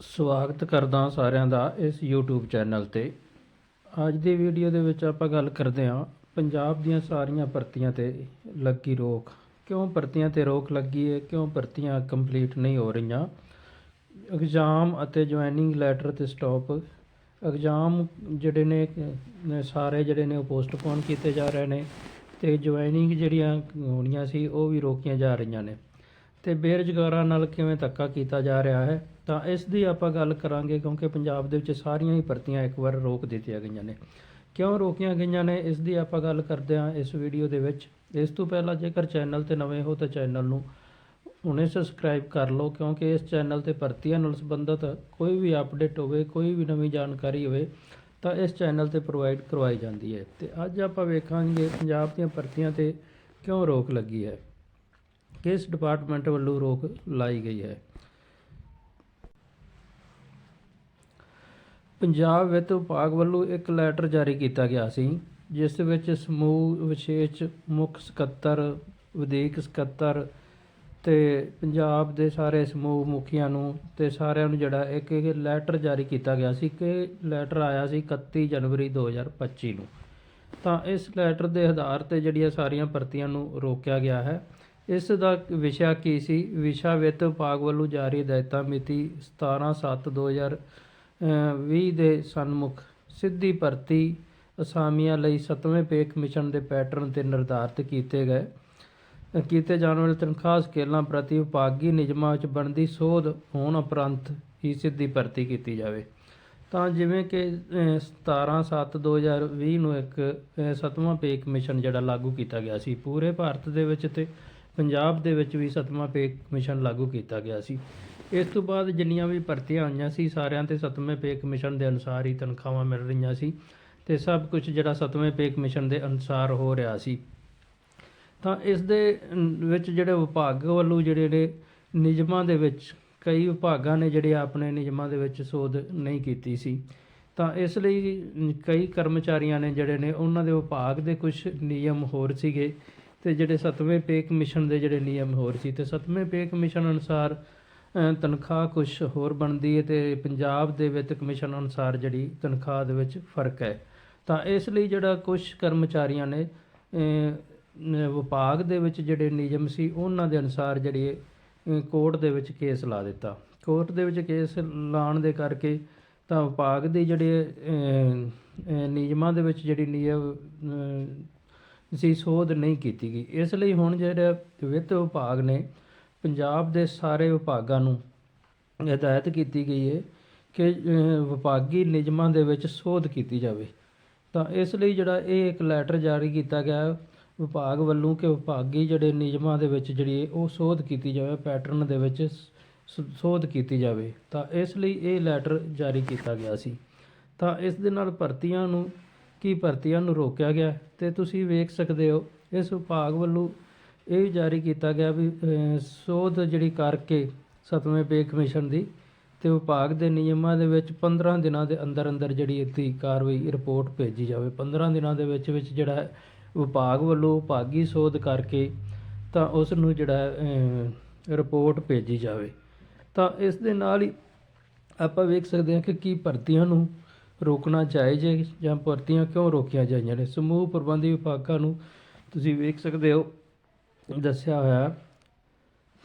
ਸਵਾਗਤ ਕਰਦਾ ਸਾਰਿਆਂ ਦਾ ਇਸ YouTube ਚੈਨਲ ਤੇ। ਅੱਜ ਦੀ ਵੀਡੀਓ ਦੇ ਵਿੱਚ ਆਪਾਂ ਗੱਲ ਕਰਦੇ ਹਾਂ ਪੰਜਾਬ ਦੀਆਂ ਸਾਰੀਆਂ ਭਰਤੀਆਂ ਤੇ ਲੱਗੀ ਰੋਕ। ਕਿਉਂ ਭਰਤੀਆਂ ਤੇ ਰੋਕ ਲੱਗੀ ਹੈ ਕਿਉਂ ਭਰਤੀਆਂ ਕੰਪਲੀਟ ਨਹੀਂ ਹੋ ਰਹੀਆਂ? ਐਗਜ਼ਾਮ ਅਤੇ ਜੁਆਇਨਿੰਗ ਲੈਟਰ ਤੇ ਸਟਾਪ ਐਗਜ਼ਾਮ ਜਿਹੜੇ ਨੇ, ਸਾਰੇ ਜਿਹੜੇ ਨੇ ਉਹ ਪੋਸਟਪੋਨ ਕੀਤੇ ਜਾ ਰਹੇ ਨੇ ਤੇ ਜੁਆਇਨਿੰਗ ਜਿਹੜੀਆਂ ਹੋਣੀਆਂ ਸੀ ਉਹ ਵੀ ਰੋਕੀਆਂ ਜਾ ਰਹੀਆਂ ਨੇ। ਤੇ ਬੇਰੁਜ਼ਗਾਰਾਂ ਨਾਲ ਕਿਵੇਂ ਧੱਕਾ ਕੀਤਾ ਜਾ ਰਿਹਾ ਹੈ, ਤਾਂ ਇਸ ਦੀ ਆਪਾਂ ਗੱਲ ਕਰਾਂਗੇ ਕਿਉਂਕਿ ਪੰਜਾਬ ਦੇ ਵਿੱਚ ਸਾਰੀਆਂ ਹੀ ਭਰਤੀਆਂ ਇੱਕ ਵਾਰ ਰੋਕ ਦਿੱਤੀਆਂ ਗਈਆਂ ਨੇ। ਕਿਉਂ ਰੋਕੀਆਂ ਗਈਆਂ ਨੇ, ਇਸ ਦੀ ਆਪਾਂ ਗੱਲ ਕਰਦੇ ਹਾਂ ਇਸ ਵੀਡੀਓ ਦੇ ਵਿੱਚ। ਇਸ ਤੋਂ ਪਹਿਲਾਂ ਜੇਕਰ ਚੈਨਲ ਤੇ ਨਵੇਂ ਹੋ ਤਾਂ ਚੈਨਲ ਨੂੰ ਹੁਣੇ ਸਬਸਕ੍ਰਾਈਬ ਕਰ ਲਓ, ਕਿਉਂਕਿ ਇਸ ਚੈਨਲ ਤੇ ਭਰਤੀਆਂ ਨਾਲ ਸੰਬੰਧਿਤ ਕੋਈ ਵੀ ਅਪਡੇਟ ਹੋਵੇ, ਕੋਈ ਵੀ ਨਵੀਂ ਜਾਣਕਾਰੀ ਹੋਵੇ, ਤਾਂ ਇਸ ਚੈਨਲ ਤੇ ਪ੍ਰੋਵਾਈਡ ਕਰਵਾਈ ਜਾਂਦੀ ਹੈ। ਤੇ ਅੱਜ ਆਪਾਂ ਵੇਖਾਂਗੇ ਪੰਜਾਬ ਦੀਆਂ ਭਰਤੀਆਂ ਤੇ ਕਿਉਂ ਰੋਕ ਲੱਗੀ ਹੈ। ਕਿਸ ਡਿਪਾਰਟਮੈਂਟ ਵੱਲੋਂ ਰੋਕ ਲਾਈ ਗਈ ਹੈ? ਪੰਜਾਬ ਵਿੱਤ ਵਿਭਾਗ ਵੱਲੋਂ ਇੱਕ ਲੈਟਰ ਜਾਰੀ ਕੀਤਾ ਗਿਆ ਸੀ, ਜਿਸ ਵਿੱਚ ਸਮੂਹ ਵਿਸ਼ੇਸ਼ ਮੁੱਖ ਸਕੱਤਰ ਵਿਦੇਕ ਸਕੱਤਰ ਤੇ ਪੰਜਾਬ ਦੇ ਸਾਰੇ ਸਮੂਹ ਮੁਖੀਆਂ ਨੂੰ ਤੇ ਸਾਰਿਆਂ ਨੂੰ ਜਿਹੜਾ ਇੱਕ ਇੱਕ ਲੈਟਰ ਜਾਰੀ ਕੀਤਾ ਗਿਆ ਸੀ ਕਿ ਲੈਟਰ ਆਇਆ ਸੀ 31 ਜਨਵਰੀ 2025 ਨੂੰ। ਤਾਂ ਇਸ ਲੈਟਰ ਦੇ ਆਧਾਰ ਤੇ ਜਿਹੜੀਆਂ ਸਾਰੀਆਂ ਭਰਤੀਆਂ ਨੂੰ ਰੋਕਿਆ ਗਿਆ ਹੈ ਇਸ ਦਾ ਵਿਸ਼ਾ ਕੀ ਸੀ? ਵਿਸ਼ਾ ਵਿੱਤ ਵਿਭਾਗ ਵੱਲੋਂ ਜਾਰੀ ਹਦਾਇਤਾਂ ਮਿਤੀ 17/7/2020 ਦੇ ਸਨਮੁਖ ਸਿੱਧੀ ਭਰਤੀ ਅਸਾਮੀਆਂ ਲਈ 7ਵੇਂ ਪੇ ਕਮਿਸ਼ਨ ਦੇ ਪੈਟਰਨ ਤੇ ਨਿਰਧਾਰਤ ਕੀਤੇ ਗਏ। ਕੀਤੇ ਜਾਣ ਵਾਲੇ ਤਨਖਾਹ ਸਕੇਲਾਂ ਪ੍ਰਤੀ ਵਿਭਾਗੀ ਨਿਯਮਾਂ ਵਿੱਚ ਬਣਦੀ ਸੋਧ ਹੋਣ ਉਪਰੰਤ ਹੀ ਸਿੱਧੀ ਭਰਤੀ ਕੀਤੀ ਜਾਵੇ। ਤਾਂ ਜਿਵੇਂ ਕਿ 17/7/2020 ਨੂੰ ਇੱਕ ਅ, ਸੱਤਵਾਂ ਪੇ ਕਮਿਸ਼ਨ ਜਿਹੜਾ ਲਾਗੂ ਕੀਤਾ ਗਿਆ ਸੀ। ਪੂਰੇ ਭਾਰਤ ਦੇ ਵਿੱਚ ਤੇ ਪੰਜਾਬ ਦੇ ਵਿੱਚ ਵੀ ਸੱਤਵਾਂ ਪੇ ਕਮਿਸ਼ਨ ਲਾਗੂ ਕੀਤਾ ਗਿਆ ਸੀ। ਇਸ ਤੋਂ ਬਾਅਦ ਜਿੰਨੀਆਂ ਵੀ ਭਰਤੀਆਂ ਆਈਆਂ ਸੀ, ਸਾਰਿਆਂ ਤੇ ਸੱਤਵੇਂ ਪੇ ਕਮਿਸ਼ਨ ਦੇ ਅਨੁਸਾਰ ਹੀ ਤਨਖਾਹਾਂ ਮਿਲ ਰਹੀਆਂ ਸੀ ਤੇ ਸਭ ਕੁਝ ਜਿਹੜਾ ਸੱਤਵੇਂ ਪੇ ਕਮਿਸ਼ਨ ਦੇ ਅਨੁਸਾਰ ਹੋ ਰਿਹਾ ਸੀ। ਤਾਂ ਇਸ ਦੇ ਵਿੱਚ ਜਿਹੜੇ ਵਿਭਾਗ ਵੱਲੋਂ ਜਿਹੜੇ ਨੇ ਨਿਯਮਾਂ ਦੇ ਵਿੱਚ ਕਈ ਵਿਭਾਗਾਂ ਨੇ ਜਿਹੜੇ ਆਪਣੇ ਨਿਯਮਾਂ ਦੇ ਵਿੱਚ ਸੋਧ ਨਹੀਂ ਕੀਤੀ ਸੀ। ਤਾਂ ਇਸ ਲਈ ਕਈ ਕਰਮਚਾਰੀਆਂ ਨੇ ਜਿਹੜੇ ਨੇ ਉਹਨਾਂ ਦੇ ਵਿਭਾਗ ਦੇ ਕੁਝ ਨਿਯਮ ਹੋਰ ਸੀਗੇ ਤੇ ਜਿਹੜੇ ਸੱਤਵੇਂ ਪੇ ਕਮਿਸ਼ਨ ਦੇ ਜਿਹੜੇ ਨਿਯਮ ਹੋਰ ਸੀ, ਤੇ ਸੱਤਵੇਂ ਪੇ ਕਮਿਸ਼ਨ ਅਨੁਸਾਰ ਤਨਖਾਹ ਕੁਝ ਹੋਰ ਬਣਦੀ ਹੈ ਤੇ ਪੰਜਾਬ ਦੇ ਵਿੱਤ ਕਮਿਸ਼ਨ ਅਨੁਸਾਰ ਜਿਹੜੀ ਤਨਖਾਹ ਦੇ ਵਿੱਚ ਫ਼ਰਕ ਹੈ। ਤਾਂ ਇਸ ਲਈ ਜਿਹੜਾ ਕੁਝ ਕਰਮਚਾਰੀਆਂ ਨੇ ਵਿਭਾਗ ਦੇ ਵਿੱਚ ਜਿਹੜੇ ਨਿਯਮ ਸੀ, ਉਹਨਾਂ ਦੇ ਅਨੁਸਾਰ ਜਿਹੜੀ ਕੋਰਟ ਦੇ ਵਿੱਚ ਕੇਸ ਲਾ ਦਿੱਤਾ। ਕੋਰਟ ਦੇ ਵਿੱਚ ਕੇਸ ਲਾਉਣ ਦੇ ਕਰਕੇ ਤਾਂ ਵਿਭਾਗ ਦੇ ਜਿਹੜੇ ਨਿਯਮਾਂ ਦੇ ਵਿੱਚ ਜਿਹੜੀ ਨਿਯਮ ਸੀ, ਸੋਧ ਨਹੀਂ ਕੀਤੀ ਗਈ। ਇਸ ਲਈ ਹੁਣ ਜਿਹੜਾ ਵਿੱਤ ਵਿਭਾਗ ਨੇ, ਪੰਜਾਬ ਦੇ ਸਾਰੇ ਵਿਭਾਗਾਂ ਨੂੰ ਹਦਾਇਤ ਕੀਤੀ ਗਈ ਹੈ ਕਿ ਵਿਭਾਗੀ ਨਿਯਮਾਂ ਦੇ ਵਿੱਚ ਸੋਧ ਕੀਤੀ ਜਾਵੇ। ਤਾਂ ਇਸ ਲਈ ਜਿਹੜਾ ਇਹ ਇੱਕ ਲੈਟਰ ਜਾਰੀ ਕੀਤਾ ਗਿਆ, ਵਿਭਾਗ ਵੱਲੋਂ ਕਿ ਵਿਭਾਗੀ ਜਿਹੜੇ ਨਿਯਮਾਂ ਦੇ ਵਿੱਚ ਜਿਹੜੀ ਉਹ ਸੋਧ ਕੀਤੀ ਜਾਵੇ, ਪੈਟਰਨ ਦੇ ਵਿੱਚ ਸੋਧ ਕੀਤੀ ਜਾਵੇ। ਤਾਂ ਇਸ ਲਈ ਇਹ ਲੈਟਰ ਜਾਰੀ ਕੀਤਾ ਗਿਆ ਸੀ। ਤਾਂ ਇਸ ਦੇ ਨਾਲ ਭਰਤੀਆਂ ਨੂੰ, ਕੀ ਭਰਤੀਆਂ ਨੂੰ ਰੋਕਿਆ ਗਿਆ? ਤੇ ਤੁਸੀਂ ਵੇਖ ਸਕਦੇ ਹੋ, ਇਸ ਵਿਭਾਗ ਵੱਲੋਂ ਇਹ ਵੀ ਜਾਰੀ ਕੀਤਾ ਗਿਆ ਵੀ ਸੋਧ ਜਿਹੜੀ ਕਰਕੇ ਸਤਵੇਂ ਪੇ ਕਮਿਸ਼ਨ ਦੀ ਤੇ ਵਿਭਾਗ ਦੇ ਨਿਯਮਾਂ ਦੇ ਵਿੱਚ 15 ਦਿਨਾਂ ਦੇ ਅੰਦਰ ਅੰਦਰ ਜਿਹੜੀ ਇਹਦੀ ਕਾਰਵਾਈ ਰਿਪੋਰਟ ਭੇਜੀ ਜਾਵੇ। 15 ਦਿਨਾਂ ਦੇ ਵਿੱਚ ਵਿੱਚ ਜਿਹੜਾ ਵਿਭਾਗ ਵੱਲੋਂ ਵਿਭਾਗੀ ਸੋਧ ਕਰਕੇ ਤਾਂ ਉਸ ਨੂੰ ਜਿਹੜਾ ਰਿਪੋਰਟ ਭੇਜੀ ਜਾਵੇ। ਤਾਂ ਇਸ ਦੇ ਨਾਲ ਹੀ ਆਪਾਂ ਵੇਖ ਸਕਦੇ ਹਾਂ ਕਿ ਕੀ ਭਰਤੀਆਂ ਨੂੰ ਰੋਕਣਾ ਜਾਇਜ਼ ਹੈ ਜਾਂ ਭਰਤੀਆਂ ਕਿਉਂ ਰੋਕੀਆਂ ਜਾਈਆਂ ਨੇ? ਸਮੂਹ ਪ੍ਰਬੰਧੀ ਵਿਭਾਗਾਂ ਨੂੰ ਤੁਸੀਂ ਵੇਖ ਸਕਦੇ ਹੋ, ਦੱਸਿਆ ਹੋਇਆ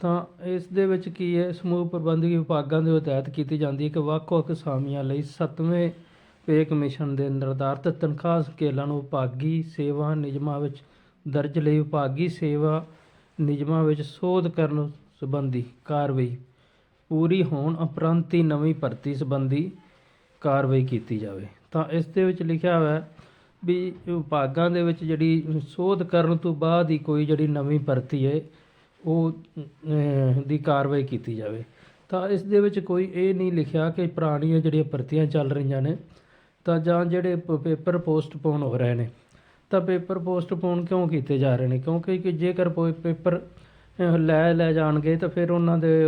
ਤਾਂ ਇਸ ਦੇ ਵਿੱਚ ਕੀ ਹੈ? ਸਮੂਹ ਪ੍ਰਬੰਧਕੀ ਵਿਭਾਗਾਂ ਦੇ ਹਦਾਇਤ ਕੀਤੀ ਜਾਂਦੀ ਹੈ ਕਿ ਵੱਖ-ਵੱਖ ਅਸਾਮੀਆਂ ਲਈ ਸੱਤਵੇਂ ਪੇ ਕਮਿਸ਼ਨ ਦੇ ਨਿਰਧਾਰਤ ਤਨਖਾਹ ਸਕੇਲਾਂ ਨੂੰ ਵਿਭਾਗੀ ਸੇਵਾ ਨਿਯਮਾਂ ਵਿੱਚ ਦਰਜ ਲਈ ਵਿਭਾਗੀ ਸੇਵਾ ਨਿਯਮਾਂ ਵਿੱਚ ਸੋਧ ਕਰਨ ਸੰਬੰਧੀ ਕਾਰਵਾਈ ਪੂਰੀ ਹੋਣ ਉਪਰੰਤ ਹੀ ਨਵੀਂ ਭਰਤੀ ਸੰਬੰਧੀ ਕਾਰਵਾਈ ਕੀਤੀ ਜਾਵੇ। ਤਾਂ ਇਸ ਦੇ ਵਿੱਚ ਲਿਖਿਆ ਹੋਇਆ ਵੀ ਵਿਭਾਗਾਂ ਦੇ ਵਿੱਚ ਜਿਹੜੀ ਸੋਧ ਕਰਨ ਤੋਂ ਬਾਅਦ ਹੀ ਕੋਈ ਜਿਹੜੀ ਨਵੀਂ ਭਰਤੀ ਹੈ, ਉਹ ਦੀ ਕਾਰਵਾਈ ਕੀਤੀ ਜਾਵੇ। ਤਾਂ ਇਸ ਦੇ ਵਿੱਚ ਕੋਈ ਇਹ ਨਹੀਂ ਲਿਖਿਆ ਕਿ ਪੁਰਾਣੀਆਂ ਜਿਹੜੀਆਂ ਭਰਤੀਆਂ ਚੱਲ ਰਹੀਆਂ ਨੇ, ਤਾਂ ਜਾਂ ਜਿਹੜੇ ਪ- ਪੇਪਰ ਪੋਸਟਪੋਨ ਹੋ ਰਹੇ ਨੇ। ਤਾਂ ਪੇਪਰ ਪੋਸਟਪੋਨ ਕਿਉਂ ਕੀਤੇ ਜਾ ਰਹੇ ਨੇ? ਕਿਉਂਕਿ ਕਿ ਜੇਕਰ ਕੋਈ ਪੇਪਰ ਲੈ ਲੈ ਜਾਣਗੇ ਤਾਂ ਫਿਰ ਉਹਨਾਂ ਦੇ,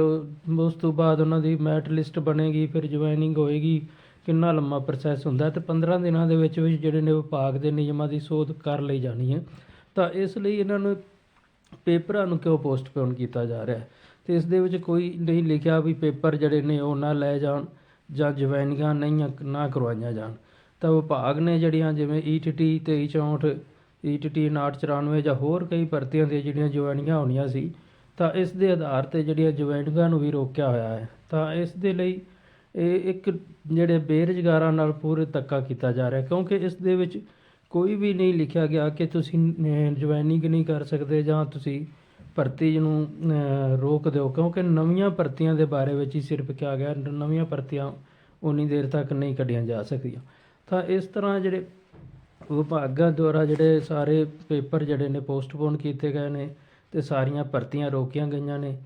ਉਸ ਤੋਂ ਬਾਅਦ ਉਹਨਾਂ ਦੀ ਮੈਟ ਲਿਸਟ ਬਣੇਗੀ, ਫਿਰ ਜੁਆਇਨਿੰਗ ਹੋਏਗੀ ਕਿੰਨਾ ਲੰਮਾ ਪ੍ਰੋਸੈਸ ਹੁੰਦਾ ਹੈ ਤੇ 15 ਦਿਨਾਂ ਦੇ ਵਿੱਚ ਵਿੱਚ ਜਿਹੜੇ ਨੇ ਵਿਭਾਗ ਦੇ ਨਿਯਮਾਂ ਦੀ ਸੋਧ ਕਰ ਲਈ ਜਾਣੀ ਹੈ। ਤਾਂ ਇਸ ਲਈ ਇਹਨਾਂ ਨੂੰ ਪੇਪਰਾਂ ਨੂੰ ਕਿਉਂ ਪੋਸਟਪੋਨ ਕੀਤਾ ਜਾ ਰਿਹਾ ਹੈ? ਤੇ ਇਸ ਦੇ ਵਿੱਚ ਕੋਈ ਨਹੀਂ ਲਿਖਿਆ ਵੀ ਪੇਪਰ ਜਿਹੜੇ ਨੇ ਉਹ ਨਾ ਲੈ ਜਾਣ ਜਾਂ ਜਵੈਨਿੰਗਾਂ ਨਹੀਂ ਨਾ ਕਰਵਾਈਆਂ ਜਾਣ। ਤਾਂ ਵਿਭਾਗ ਨੇ ਜਿਹੜੀਆਂ ਜਿਵੇਂ E ਈਟੀਟੀ 2364 ਈਟੀਟੀ 5994 ਜਾਂ ਹੋਰ ਕਈ ਭਰਤੀਆਂ ਦੀਆਂ ਜਿਹੜੀਆਂ ਜੁਆਇਨਿੰਗਾਂ ਹੋਣੀਆਂ ਸੀ, ਤਾਂ ਇਸ ਦੇ ਆਧਾਰ ਤੇ ਜਿਹੜੀਆਂ ਜੁਆਇਨਿੰਗਾਂ ਨੂੰ ਵੀ ਰੋਕਿਆ ਹੋਇਆ ਹੈ। ਤਾਂ ਇਸ ਦੇ ਲਈ ਇਹ ਇੱਕ ਜਿਹੜੇ ਬੇਰੁਜ਼ਗਾਰਾਂ ਨਾਲ ਪੂਰੇ ਧੱਕਾ ਕੀਤਾ ਜਾ ਰਿਹਾ, ਕਿਉਂਕਿ ਇਸ ਦੇ ਵਿੱਚ ਕੋਈ ਵੀ ਨਹੀਂ ਲਿਖਿਆ ਗਿਆ ਕਿ ਤੁਸੀਂ ਜੁਆਇਨਿੰਗ ਨਹੀਂ ਕਰ ਸਕਦੇ ਜਾਂ ਤੁਸੀਂ ਭਰਤੀ ਨੂੰ ਰੋਕ ਦਿਓ, ਕਿਉਂਕਿ ਨਵੀਆਂ ਭਰਤੀਆਂ ਦੇ ਬਾਰੇ ਵਿੱਚ ਹੀ ਸਿਰਫ ਕਿਹਾ ਗਿਆ, ਨਵੀਆਂ ਭਰਤੀਆਂ ਉਨੀ ਦੇਰ ਤੱਕ ਨਹੀਂ ਕੱਢੀਆਂ ਜਾ ਸਕਦੀਆਂ। ਤਾਂ ਇਸ ਤਰ੍ਹਾਂ ਜਿਹੜੇ ਵਿਭਾਗਾਂ ਦੁਆਰਾ ਜਿਹੜੇ ਸਾਰੇ ਪੇਪਰ ਜਿਹੜੇ ਨੇ ਪੋਸਟਪੋਨ ਕੀਤੇ ਗਏ ਨੇ ਤੇ ਸਾਰੀਆਂ ਭਰਤੀਆਂ ਰੋਕੀਆਂ ਗਈਆਂ ਨੇ।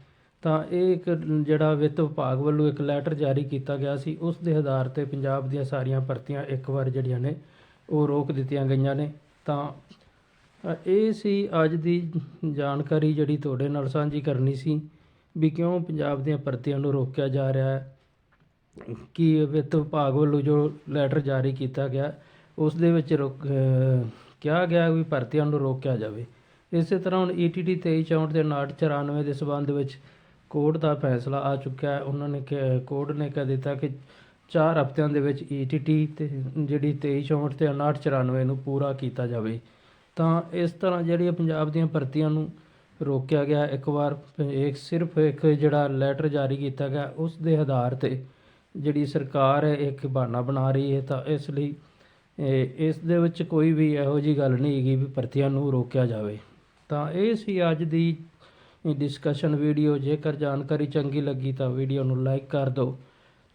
ਤਾਂ ਇਹ ਇੱਕ ਜਿਹੜਾ ਵਿੱਤ ਵਿਭਾਗ ਵੱਲੋਂ ਇੱਕ ਲੈਟਰ ਜਾਰੀ ਕੀਤਾ ਗਿਆ ਸੀ, ਉਸ ਦੇ ਆਧਾਰ ਤੇ ਪੰਜਾਬ ਦੀਆਂ ਸਾਰੀਆਂ ਭਰਤੀਆਂ ਇੱਕ ਵਾਰ ਜਿਹੜੀਆਂ ਨੇ, ਉਹ ਰੋਕ ਦਿੱਤੀਆਂ ਗਈਆਂ ਨੇ। ਤਾਂ ਇਹ ਸੀ ਅੱਜ ਦੀ ਜਾਣਕਾਰੀ ਜਿਹੜੀ ਤੁਹਾਡੇ ਨਾਲ ਸਾਂਝੀ ਕਰਨੀ ਸੀ ਵੀ ਕਿਉਂ ਪੰਜਾਬ ਦੀਆਂ ਭਰਤੀਆਂ ਨੂੰ ਰੋਕਿਆ ਜਾ ਰਿਹਾ ਹੈ, ਕਿ ਵਿੱਤ ਵਿਭਾਗ ਵੱਲੋਂ ਜੋ ਲੈਟਰ ਜਾਰੀ ਕੀਤਾ ਗਿਆ, ਉਸ ਦੇ ਵਿੱਚ ਰੋਕ ਕਿਹਾ ਗਿਆ ਵੀ ਭਰਤੀਆਂ ਨੂੰ ਰੋਕਿਆ ਜਾਵੇ। ਇਸੇ ਤਰ੍ਹਾਂ ਹੁਣ E ਈਟੀਟੀ 2364 ਤੇ 5994 ਦੇ ਸਬੰਧ ਵਿੱਚ ਕੋਰਟ ਦਾ ਫੈਸਲਾ ਆ ਚੁੱਕਿਆ ਹੈ। ਉਹਨਾਂ ਨੇ ਕਿ- ਕੋਰਟ ਨੇ ਕਹਿ ਦਿੱਤਾ ਕਿ 4 ਹਫ਼ਤਿਆਂ ਦੇ ਵਿੱਚ E ਈਟੀਟੀ ਤੇ ਜਿਹੜੀ 2364 ਤੇ 5994 ਨੂੰ ਪੂਰਾ ਕੀਤਾ ਜਾਵੇ। ਤਾਂ ਇਸ ਤਰ੍ਹਾਂ ਜਿਹੜੀ ਪੰਜਾਬ ਦੀਆਂ ਭਰਤੀਆਂ ਨੂੰ ਰੋਕਿਆ ਗਿਆ, ਇੱਕ ਵਾਰ ਇੱਕ, ਸਿਰਫ ਇੱਕ ਜਿਹੜਾ ਲੈਟਰ ਜਾਰੀ ਕੀਤਾ ਗਿਆ, ਉਸ ਦੇ ਆਧਾਰ ਤੇ ਜਿਹੜੀ ਸਰਕਾਰ ਹੈ, ਇੱਕ ਬਹਾਨਾ ਬਣਾ ਰਹੀ ਹੈ। ਤਾਂ ਇਸ ਲਈ ਇਸ ਦੇ ਵਿੱਚ ਕੋਈ ਵੀ ਇਹੋ ਜੀ ਗੱਲ ਨਹੀਂ ਹੈਗੀ ਵੀ ਭਰਤੀਆਂ ਨੂੰ ਰੋਕਿਆ ਜਾਵੇ। ਤਾਂ ਇਹ ਸੀ ਅੱਜ ਦੀ ਡਿਸਕਸ਼ਨ ਵੀਡੀਓ ਜੇਕਰ ਜਾਣਕਾਰੀ ਚੰਗੀ ਲੱਗੀ ਤਾਂ ਵੀਡੀਓ ਨੂੰ ਲਾਈਕ ਕਰ ਦਿਓ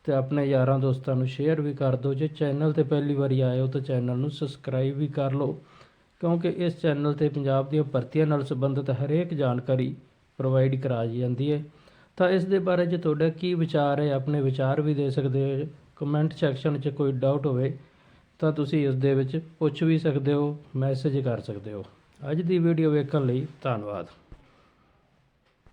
ਤੇ ਆਪਣੇ ਯਾਰਾਂ ਦੋਸਤਾਂ ਨੂੰ ਸ਼ੇਅਰ ਵੀ ਕਰ ਦਿਓ। ਜੇ ਚੈਨਲ ਤੇ ਪਹਿਲੀ ਵਾਰੀ ਆਏ ਹੋ ਤਾਂ ਚੈਨਲ ਨੂੰ ਸਬਸਕ੍ਰਾਈਬ ਵੀ ਕਰ ਲਓ, ਕਿਉਂਕਿ ਇਸ ਚੈਨਲ ਤੇ ਪੰਜਾਬ ਦੀਆਂ ਭਰਤੀਆਂ ਨਾਲ ਸੰਬੰਧਿਤ ਹਰੇਕ ਜਾਣਕਾਰੀ ਪ੍ਰੋਵਾਈਡ ਕਰਾਈ ਜਾਂਦੀ ਹੈ। ਤਾਂ ਇਸ ਦੇ ਬਾਰੇ ਜੇ ਤੁਹਾਡਾ ਕੀ ਵਿਚਾਰ ਹੈ? ਆਪਣੇ ਵਿਚਾਰ ਵੀ ਦੇ ਸਕਦੇ ਹੋ। ਕਮੈਂਟ ਸੈਕਸ਼ਨ 'ਚ ਕੋਈ ਡਾਊਟ ਹੋਵੇ ਤਾਂ ਤੁਸੀਂ ਇਸ ਦੇ ਵਿੱਚ ਪੁੱਛ ਵੀ ਸਕਦੇ ਹੋ ਮੈਸੇਜ ਕਰ ਸਕਦੇ ਹੋ। ਅੱਜ ਦੀ ਵੀਡੀਓ ਵੇਖਣ ਲਈ ਧੰਨਵਾਦ।